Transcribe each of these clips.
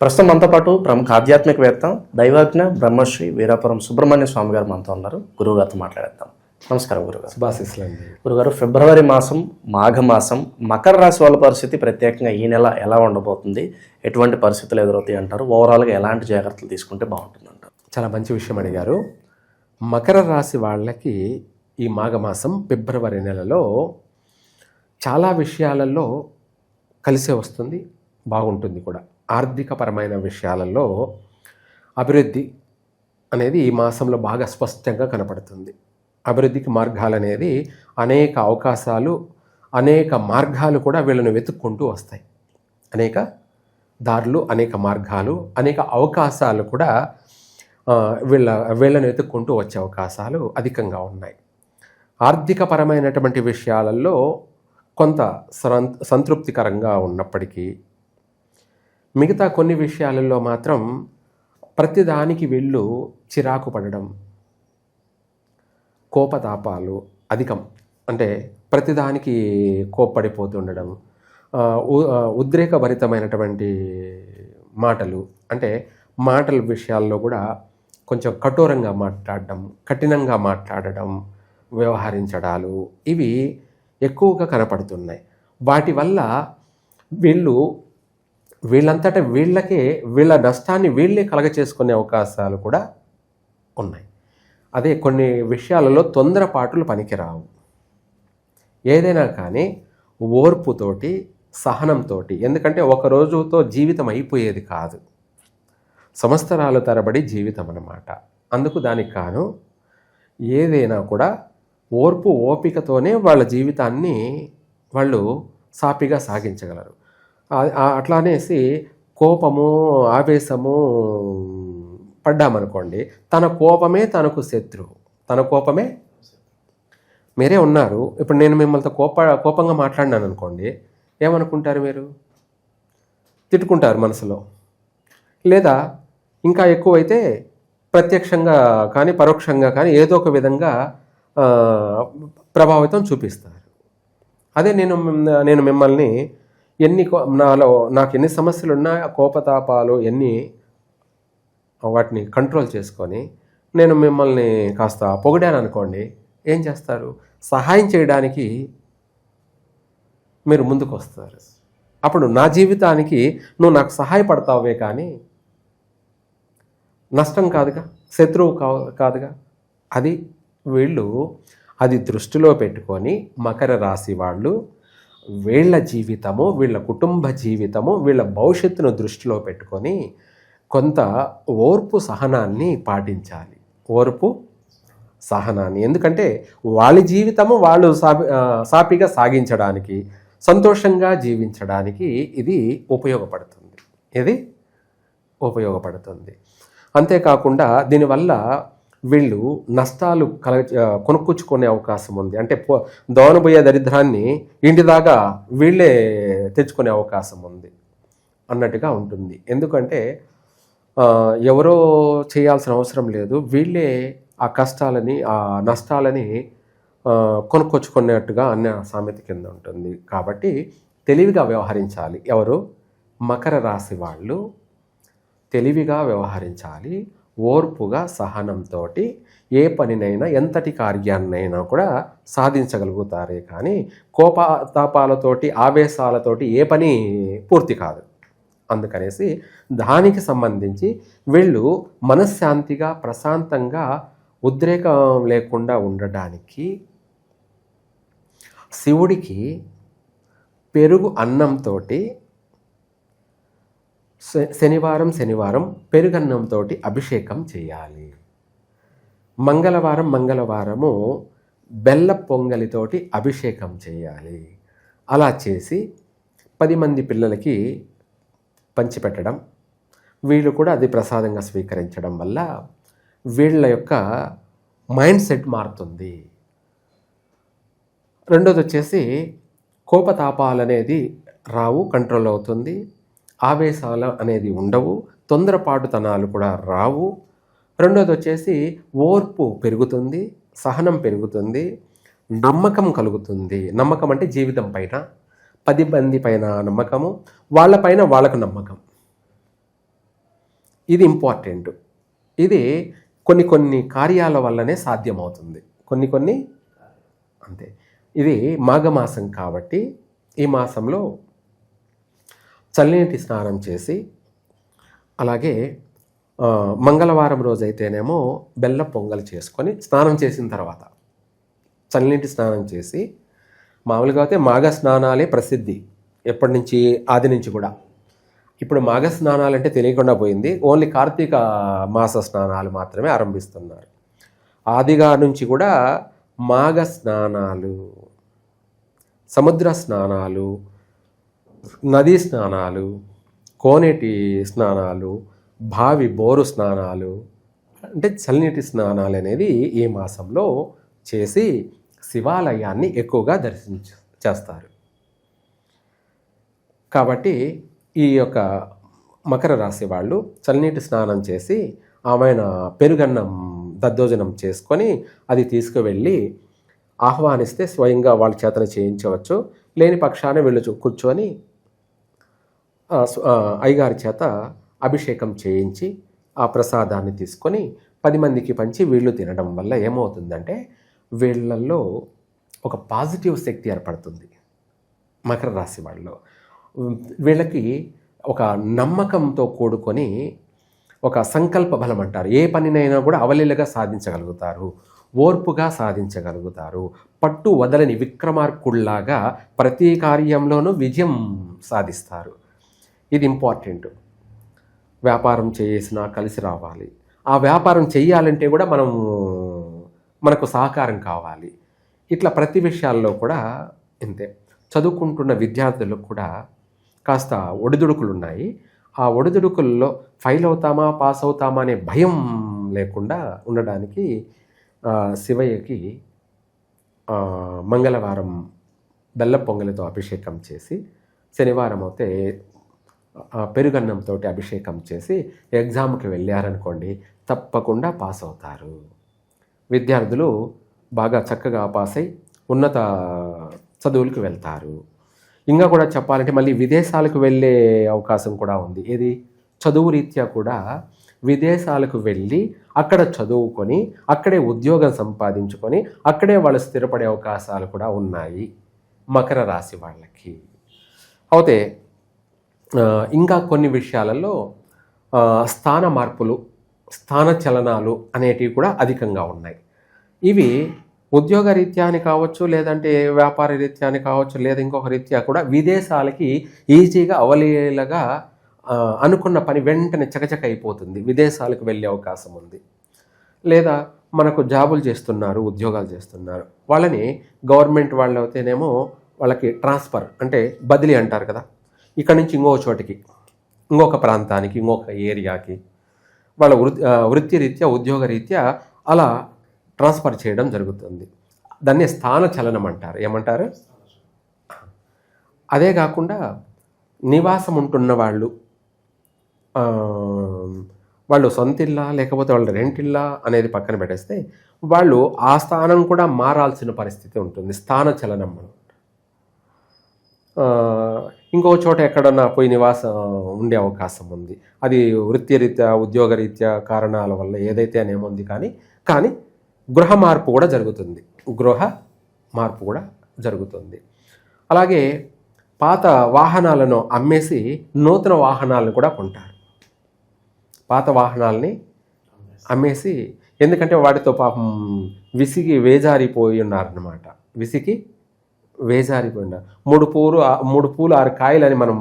ప్రస్తుతం మనతో పాటు ప్రముఖ ఆధ్యాత్మికవేత్త దైవాజ్ఞ బ్రహ్మశ్రీ వీరాపురం సుబ్రహ్మణ్య స్వామి గారు మనతో ఉన్నారు. గురువుగారితో మాట్లాడేద్దాం. నమస్కారం గురుగారు శుభాశిస్లండి గురుగారు ఫిబ్రవరి మాసం మాఘ మాసం మకర రాశి వాళ్ళ పరిస్థితి ప్రత్యేకంగా ఈ నెల ఎలా ఉండబోతుంది? ఎటువంటి పరిస్థితులు ఎదురవుతాయి అంటారు? ఓవరాల్గా ఎలాంటి జాగ్రత్తలు తీసుకుంటే బాగుంటుంది అంటారు చాలా మంచి విషయం అడిగారు. మకర రాశి వాళ్ళకి ఈ మాఘమాసం ఫిబ్రవరి నెలలో చాలా విషయాలలో కలిసే వస్తుంది బాగుంటుంది కూడా. ఆర్థికపరమైన విషయాలలో అభివృద్ధి అనేది ఈ మాసంలో బాగా స్పష్టంగా కనపడుతుంది. అభివృద్ధికి మార్గాలు అనేది అనేక అవకాశాలు అనేక మార్గాలు కూడా వీళ్ళను వెతుక్కుంటూ వస్తాయి. అనేక దారులు అనేక మార్గాలు అనేక అవకాశాలు కూడా వీళ్ళ వీళ్ళను వెతుక్కుంటూ వచ్చే అవకాశాలు అధికంగా ఉన్నాయి. ఆర్థికపరమైనటువంటి విషయాలలో కొంత సంతృప్తికరంగా ఉన్నప్పటికీ మిగతా కొన్ని విషయాలలో మాత్రం ప్రతిదానికి వీళ్ళు చిరాకు పడడం కోపతాపాలు అధికం. అంటే ప్రతిదానికి కోప్పడిపోతుండడం ఉ- ఉద్రేకభరితమైనటువంటి మాటలు అంటే మాటల విషయాల్లో కూడా కొంచెం కఠోరంగా మాట్లాడడం కఠినంగా మాట్లాడడం వ్యవహరించడాలు ఇవి ఎక్కువగా కనపడుతున్నాయి. వాటి వల్ల వీళ్ళు వీళ్ళంతటా వీళ్ళకే వీళ్ళ నష్టాన్ని వీళ్ళే కలగచేసుకునే అవకాశాలు కూడా ఉన్నాయి. అదే కొన్ని విషయాలలో తొందరపాటులు పనికిరావు. ఏదైనా కానీ ఓర్పుతోటి సహనంతో ఎందుకంటే ఒక రోజుతో జీవితం అయిపోయేది కాదు. సంవత్సరాలు తరబడి జీవితం అన్నమాట. అందుకు దానికి కాను ఏదైనా కూడా ఓర్పు ఓపికతోనే వాళ్ళ జీవితాన్ని వాళ్ళు సాపిగా సాగించగలరు. అట్లా అనేసి కోపము ఆవేశము పడ్డామనుకోండి తన కోపమే తనకు శత్రువు తన కోపమే మీరే ఉన్నారు. ఇప్పుడు నేను మిమ్మల్ని కోప కోపంగా మాట్లాడినాను అనుకోండి ఏమనుకుంటారు మీరు? తిట్టుకుంటారు మనసులో. లేదా ఇంకా ఎక్కువైతే ప్రత్యక్షంగా కానీ పరోక్షంగా కానీ ఏదో ఒక విధంగా ప్రభావితం చూపిస్తారు. అదే నేను నేను మిమ్మల్ని ఎన్ని కో- నాలో నాకు ఎన్ని సమస్యలు ఉన్నా కోపతాపాలు ఎన్ని వాటిని కంట్రోల్ చేసుకొని నేను మిమ్మల్ని కాస్త పొగిడాను అనుకోండి ఏం చేస్తారు? సహాయం చేయడానికి మీరు ముందుకు వస్తారు అప్పుడు నా జీవితానికి నువ్వు నాకు సహాయపడతావే కానీ నష్టం కాదుగా? శత్రువు కా కాదుగా? అది వీళ్ళు అది దృష్టిలో పెట్టుకొని మకర రాశి వాళ్ళు వీళ్ళ జీవితము వీళ్ళ కుటుంబ జీవితము వీళ్ళ భవిష్యత్తును దృష్టిలో పెట్టుకొని కొంత ఓర్పు సహనాన్ని పాటించాలి. ఓర్పు సహనాన్ని. ఎందుకంటే వాళ్ళ జీవితము వాళ్ళు సాపి సాపిగా సాగించడానికి సంతోషంగా జీవించడానికి ఇది ఉపయోగపడుతుంది. ఇది ఉపయోగపడుతుంది. అంతేకాకుండా దీనివల్ల వీళ్ళు నష్టాలు కల కొనుక్కొచ్చుకునే అవకాశం ఉంది. అంటే దోనబోయే దరిద్రాన్ని ఇంటి దాకా వీళ్ళే తెచ్చుకునే అవకాశం ఉంది అన్నట్టుగా ఉంటుంది. ఎందుకంటే ఎవరో చేయాల్సిన అవసరం లేదు. వీళ్ళే ఆ కష్టాలని ఆ నష్టాలని కొనుక్కొచ్చుకున్నట్టుగా అన్న సామెత కింద ఉంటుంది. కాబట్టి తెలివిగా వ్యవహరించాలి. ఎవరు? మకర రాశి వాళ్ళు తెలివిగా వ్యవహరించాలి. ఓర్పుగా సహనంతో ఏ పనినైనా ఎంతటి కార్యాన్నైనా కూడా సాధించగలుగుతారే కానీ కోపతాపాలతోటి ఆవేశాలతోటి ఏ పని పూర్తి కాదు. అందుకనేసి దానికి సంబంధించి వీళ్ళు మనశ్శాంతిగా ప్రశాంతంగా ఉద్రేకం లేకుండా ఉండడానికి శివుడికి పెరుగు అన్నంతోటి శనివారం శనివారం పెరుగన్నంతో అభిషేకం చేయాలి. మంగళవారం మంగళవారము బెల్ల పొంగలితోటి అభిషేకం చేయాలి. అలా చేసి పది మంది పిల్లలకి పంచిపెట్టడం వీళ్ళు కూడా అది ప్రసాదంగా స్వీకరించడం వల్ల వీళ్ళ యొక్క మైండ్ సెట్ మారుతుంది. రెండోది వచ్చేసి కోపతాపాలు అనేది రావు కంట్రోల్ అవుతుంది. ఆవేశాలు అనేది ఉండవు తొందరపాటుతనాలు కూడా రావు. రెండోది వచ్చేసి ఓర్పు పెరుగుతుంది సహనం పెరుగుతుంది నమ్మకం కలుగుతుంది. నమ్మకం అంటే జీవితం పైన పది మంది పైన నమ్మకము వాళ్ళపైన వాళ్ళకు నమ్మకం. ఇది ఇంపార్టెంట్. ఇది కొన్ని కొన్ని కార్యాల వల్లనే సాధ్యమవుతుంది. కొన్ని కొన్ని అంతే. ఇది మాఘమాసం కాబట్టి ఈ మాసంలో చల్లనీటి స్నానం చేసి అలాగే మంగళవారం రోజైతేనేమో బెల్ల పొంగల్ చేసుకొని స్నానం చేసిన తర్వాత చల్లనీటి స్నానం చేసి మామూలుగా అయితే మాఘ స్నానాలే ప్రసిద్ధి ఎప్పటి నుంచి ఆది నుంచి కూడా. ఇప్పుడు మాఘ స్నానాలు అంటే తెలియకుండా పోయింది ఓన్లీ కార్తీక మాస స్నానాలు మాత్రమే ఆరంభిస్తున్నారు. ఆదిగా నుంచి కూడా మాఘ స్నానాలు సముద్ర స్నానాలు నదీ స్నానాలు కోనేటి స్నానాలు బావి బోరు స్నానాలు అంటే చల్లనీటి స్నానాలు అనేది ఈ మాసంలో చేసి శివాలయాన్ని ఎక్కువగా దర్శించ చేస్తారు. కాబట్టి ఈ యొక్క మకర రాశి వాళ్ళు చల్లనీటి స్నానం చేసి ఆమెన పెరుగన్నం దద్దోజనం చేసుకొని అది తీసుకువెళ్ళి ఆహ్వానిస్తే స్వయంగా వాళ్ళ చేతన చేయించవచ్చు. లేని పక్షాన వీళ్ళు కూర్చొని అయ్యగారి చేత అభిషేకం చేయించి ఆ ప్రసాదాన్ని తీసుకొని పది మందికి పంచి వీళ్ళు తినడం వల్ల ఏమవుతుందంటే వీళ్ళల్లో ఒక పాజిటివ్ శక్తి ఏర్పడుతుంది. మకర రాశి వాళ్ళలో. వీళ్ళకి ఒక నమ్మకంతో కూడుకొని ఒక సంకల్ప బలం అంటారు. ఏ పనినైనా కూడా అవలీలగా సాధించగలుగుతారు. ఓర్పుగా సాధించగలుగుతారు. పట్టు వదలని విక్రమార్కుల్లాగా ప్రతి కార్యంలోనూ విజయం సాధిస్తారు. ఇది ఇంపార్టెంట్. వ్యాపారం చేసినా కలిసి రావాలి. ఆ వ్యాపారం చేయాలంటే కూడా మనం మనకు సహకారం కావాలి. ఇట్లా ప్రతి విషయాల్లో కూడా ఇంతే. చదువుకుంటున్న విద్యార్థులకు కూడా కాస్త ఒడిదుడుకులు ఉన్నాయి. ఆ ఒడిదుడుకుల్లో ఫెయిల్ అవుతామా పాస్ అవుతామా అనే భయం లేకుండా ఉండడానికి శివయ్యకి మంగళవారం బెల్ల పొంగలితో అభిషేకం చేసి శనివారం అయితే పెరుగన్నంతో అభిషేకం చేసి ఎగ్జామ్కి వెళ్ళారనుకోండి తప్పకుండా పాస్ అవుతారు. విద్యార్థులు బాగా చక్కగా పాస్ అయి ఉన్నత చదువులకు వెళ్తారు. ఇంకా కూడా చెప్పాలంటే మళ్ళీ విదేశాలకు వెళ్ళే అవకాశం కూడా ఉంది. ఏది? చదువు రీత్యా కూడా విదేశాలకు వెళ్ళి అక్కడ చదువుకొని అక్కడే ఉద్యోగం సంపాదించుకొని అక్కడే వాళ్ళు స్థిరపడే అవకాశాలు కూడా ఉన్నాయి మకర రాశి వాళ్ళకి. అయితే ఇంకా కొన్ని విషయాలలో స్థాన మార్పులు స్థాన చలనాలు అనేటివి కూడా అధికంగా ఉన్నాయి. ఇవి ఉద్యోగ రీత్యా అని కావచ్చు లేదంటే వ్యాపార రీత్యా అని కావచ్చు లేదా ఇంకొక రీత్యా కూడా విదేశాలకి ఈజీగా అవలీలగా అనుకున్న పని వెంటనే చకచక అయిపోతుంది. విదేశాలకు వెళ్ళే అవకాశం ఉంది. లేదా మనకు జాబులు చేస్తున్నారు ఉద్యోగాలు చేస్తున్నారు. వాళ్ళని గవర్నమెంట్ వాళ్ళు అయితేనేమో వాళ్ళకి ట్రాన్స్ఫర్ అంటే బదిలీ అంటారు కదా. ఇక్కడ నుంచి ఇంకో చోటికి ఇంకొక ప్రాంతానికి ఇంకొక ఏరియాకి వాళ్ళ వృత్తి వృత్తి రీత్యా ఉద్యోగ రీత్యా అలా ట్రాన్స్ఫర్ చేయడం జరుగుతుంది. దాన్ని స్థాన చలనం అంటారు. ఏమంటారు? అదే కాకుండా నివాసం ఉంటున్న వాళ్ళు వాళ్ళు సొంత ఇల్లా లేకపోతే వాళ్ళ రెంట్ ఇల్లా అనేది పక్కన పెట్టేస్తే వాళ్ళు ఆ స్థానం కూడా మారాల్సిన పరిస్థితి ఉంటుంది. స్థాన చలనం మనం ఇంకో చోట ఎక్కడన్నా పోయి నివాసం ఉండే అవకాశం ఉంది. అది వృత్తిరీత్యా ఉద్యోగరీత్యా కారణాల వల్ల ఏదైతే అనేముంది కానీ కానీ గృహ మార్పు కూడా జరుగుతుంది. గృహ మార్పు కూడా జరుగుతుంది. అలాగే పాత వాహనాలను అమ్మేసి నూతన వాహనాలను కూడా కొంటారు. పాత వాహనాలని అమ్మేసి ఎందుకంటే వాటితో పాపం విసిగి వేజారిపోయి ఉన్నారనమాట విసిగి వేజారిపోయి ఉన్నారు. మూడు పూలు మూడు పూలు ఆరు కాయలని మనం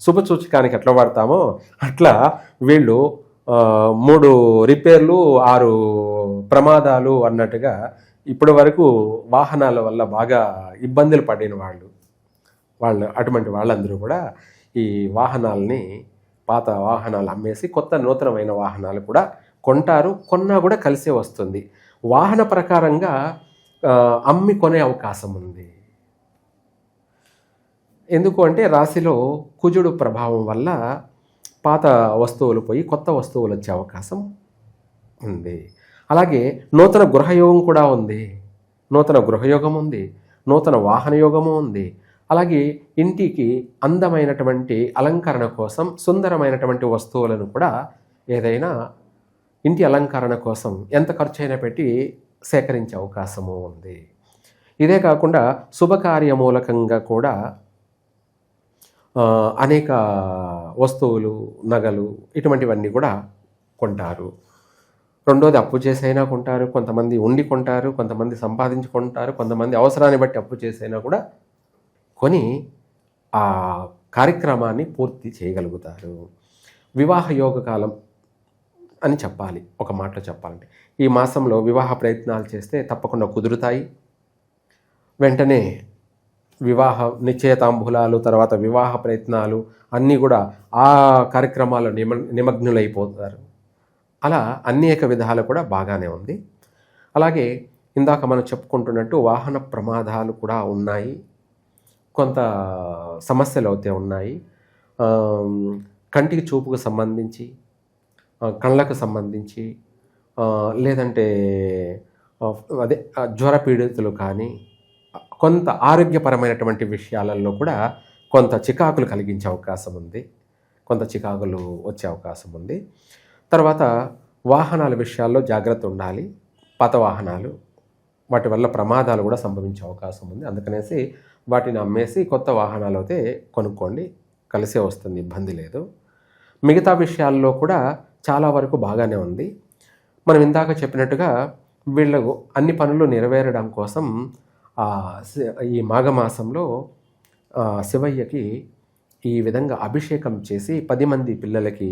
శుభసూచకానికి ఎట్లా వాడతామో అట్లా వీళ్ళు మూడు రిపేర్లు ఆరు ప్రమాదాలు అన్నట్టుగా ఇప్పటి వరకు వాహనాల వల్ల బాగా ఇబ్బందులు పడిన వాళ్ళు వాళ్ళు అటువంటి వాళ్ళందరూ కూడా ఈ వాహనాలని పాత వాహనాలు అమ్మేసి కొత్త నూతనమైన వాహనాలు కూడా కొంటారు. కొన్నా కూడా కలిసే వస్తుంది. వాహన ప్రకారంగా అమ్మి కొనే అవకాశం ఉంది. ఎందుకు అంటే రాశిలో కుజుడు ప్రభావం వల్ల పాత వస్తువులు పోయి కొత్త వస్తువులు వచ్చే అవకాశం ఉంది. అలాగే నూతన గృహయోగం కూడా ఉంది. నూతన గృహయోగం ఉంది. నూతన వాహన యోగము ఉంది. అలాగే ఇంటికి అందమైనటువంటి అలంకరణ కోసం సుందరమైనటువంటి వస్తువులను కూడా ఏదైనా ఇంటి అలంకరణ కోసం ఎంత ఖర్చు అయినా పెట్టి సేకరించే అవకాశము ఉంది. ఇదే కాకుండా శుభకార్య మూలకంగా కూడా అనేక వస్తువులు నగలు ఇటువంటివన్నీ కూడా కొంటారు. రెండోది అప్పు చేసైనా కొంటారు కొంతమంది ఉండి కొంటారు కొంతమంది సంపాదించుకుంటారు కొంతమంది అవసరాన్ని బట్టి అప్పు చేసైనా కూడా కొని ఆ కార్యక్రమాన్ని పూర్తి చేయగలుగుతారు. వివాహ యోగ కాలం అని చెప్పాలి. ఒక మాటలో చెప్పాలంటే. ఈ మాసంలో వివాహ ప్రయత్నాలు చేస్తే తప్పకుండా కుదురుతాయి. వెంటనే వివాహ నిశ్చయతాంబూలాలు తర్వాత వివాహ ప్రయత్నాలు అన్నీ కూడా ఆ కార్యక్రమాల్లో నిమ నిమగ్నులైపోతారు. అలా అనేక విధాలు కూడా బాగానే ఉంది. అలాగే ఇందాక మనం చెప్పుకుంటున్నట్టు వాహన ప్రమాదాలు కూడా ఉన్నాయి. కొంత సమస్యలు అయితే ఉన్నాయి. కంటికి చూపుకు సంబంధించి కళ్ళకు సంబంధించి లేదంటే అదే జ్వర పీడితులు కానీ కొంత ఆరోగ్యపరమైనటువంటి విషయాలలో కూడా కొంత చికాకులు కలిగించే అవకాశం ఉంది. కొంత చికాకులు వచ్చే అవకాశం ఉంది. తర్వాత వాహనాల విషయాల్లో జాగ్రత్త ఉండాలి. పాత వాహనాలు వాటి వల్ల ప్రమాదాలు కూడా సంభవించే అవకాశం ఉంది. అందుకనేసి వాటిని అమ్మేసి కొత్త వాహనాలు అయితే కొనుక్కోండి. కలిసే వస్తుంది ఇబ్బంది లేదు. మిగతా విషయాల్లో కూడా చాలా వరకు బాగానే ఉంది. మనం ఇందాక చెప్పినట్టుగా వీళ్ళకు అన్ని పనులు నెరవేరడం కోసం ఈ మాఘమాసంలో శివయ్యకి ఈ విధంగా అభిషేకం చేసి పది మంది పిల్లలకి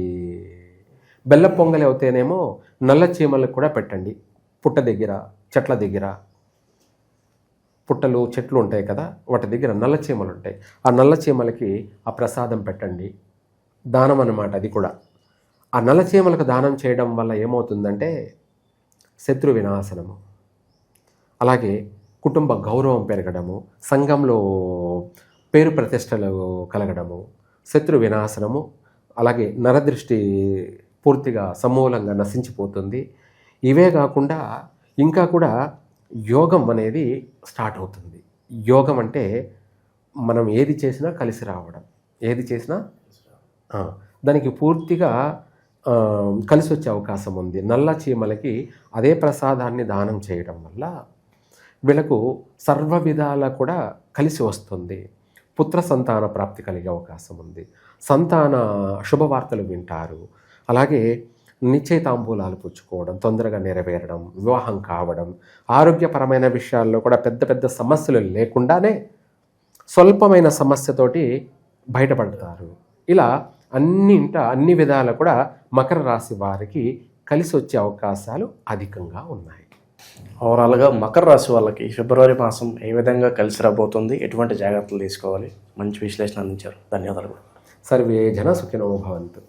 బెల్ల పొంగలి అవుతేనేమో నల్ల చీమలకు కూడా పెట్టండి. పుట్ట దగ్గర చెట్ల దగ్గర పుట్టలు చెట్లు ఉంటాయి కదా వాటి దగ్గర నల్లచీమలు ఉంటాయి. ఆ నల్లచీమలకి ఆ ప్రసాదం పెట్టండి. దానం అన్నమాట అది కూడా. ఆ నల్లచీమలకు దానం చేయడం వల్ల ఏమవుతుందంటే శత్రు వినాశనము. అలాగే కుటుంబ గౌరవం పెరగడము సంఘంలో పేరు ప్రతిష్టలు కలగడము శత్రు వినాశనము అలాగే నరదృష్టి పూర్తిగా సమూలంగా నశించిపోతుంది. ఇవే కాకుండా ఇంకా కూడా యోగం అనేది స్టార్ట్ అవుతుంది. యోగం అంటే మనం ఏది చేసినా కలిసి రావడం. ఏది చేసినా దానికి పూర్తిగా కలిసి వచ్చే అవకాశం ఉంది. నల్ల చీమలకి అదే ప్రసాదాన్ని దానం చేయడం వల్ల వీళ్ళకు సర్వ విధాల కూడా కలిసి వస్తుంది. పుత్ర సంతాన ప్రాప్తి కలిగే అవకాశం ఉంది. సంతాన శుభవార్తలు వింటారు. అలాగే నిశ్చయితాంబూలాలు పుచ్చుకోవడం తొందరగా నెరవేరడం వివాహం కావడం ఆరోగ్యపరమైన విషయాల్లో కూడా పెద్ద పెద్ద సమస్యలు లేకుండానే స్వల్పమైన సమస్యతోటి బయటపడతారు. ఇలా అన్నింట అన్ని విధాలు కూడా మకర రాశి వారికి కలిసి వచ్చే అవకాశాలు అధికంగా ఉన్నాయి. ఓవరాల్గా మకర రాశి వాళ్ళకి ఫిబ్రవరి మాసం ఏ విధంగా కలిసి రాబోతుంది ఎటువంటి జాగ్రత్తలు తీసుకోవాలి మంచి విశ్లేషణ అందించారు. ధన్యవాదాలు. సర్వే జన సుఖినో భవంతు.